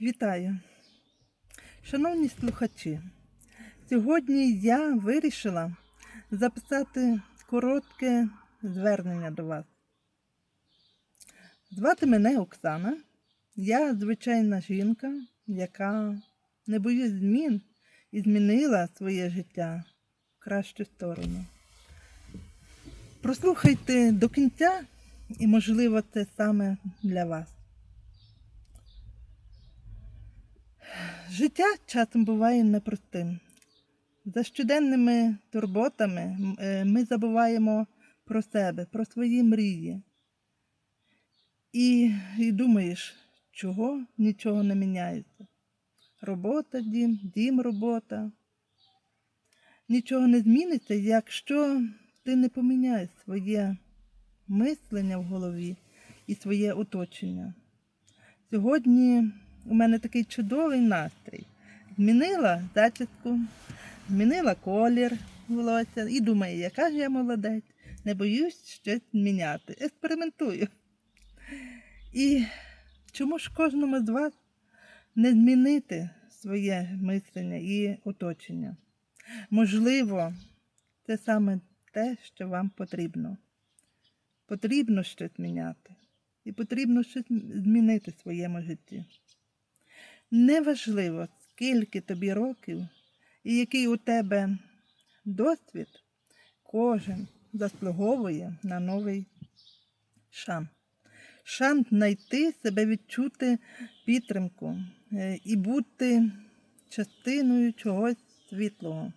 Вітаю! Шановні слухачі, сьогодні я вирішила записати коротке звернення до вас. Звати мене Оксана. Я звичайна жінка, яка не боюсь змін і змінила своє життя в кращу сторону. Прослухайте до кінця, і, можливо, це саме для вас. Життя часом буває непростим. За щоденними турботами е, ми забуваємо про себе, про свої мрії. І, і думаєш, чого нічого не міняється. Робота, дім, дім, робота. Нічого не зміниться, якщо ти не поміняєш своє мислення в голові і своє оточення. Сьогодні у мене такий чудовий настрій. Змінила зачіску, змінила колір волосся і думаю, яка ж я молодець, не боюсь щось міняти. Експериментую. І чому ж кожному з вас не змінити своє мислення і оточення? Можливо, це саме те, що вам потрібно. Потрібно щось міняти. І потрібно щось змінити в своєму житті. Неважливо, скільки тобі років і який у тебе досвід, кожен заслуговує на новий шанс. Шанс знайти себе, відчути підтримку е, і бути частиною чогось світлого.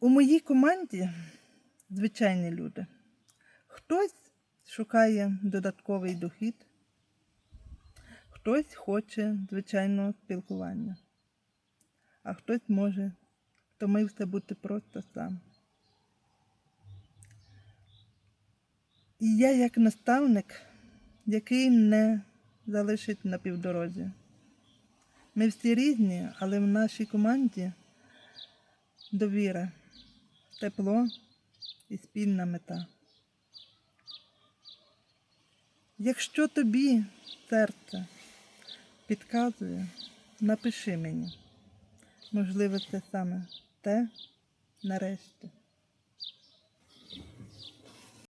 У моїй команді звичайні люди. Хтось шукає додатковий дохід, хтось хоче звичайного спілкування, а хтось може втомився бути просто сам. І я як наставник, який не залишить на півдорозі. Ми всі різні, але в нашій команді довіра, тепло і спільна мета. Якщо тобі серце підказує, напиши мені. Можливо, це саме те нарешті.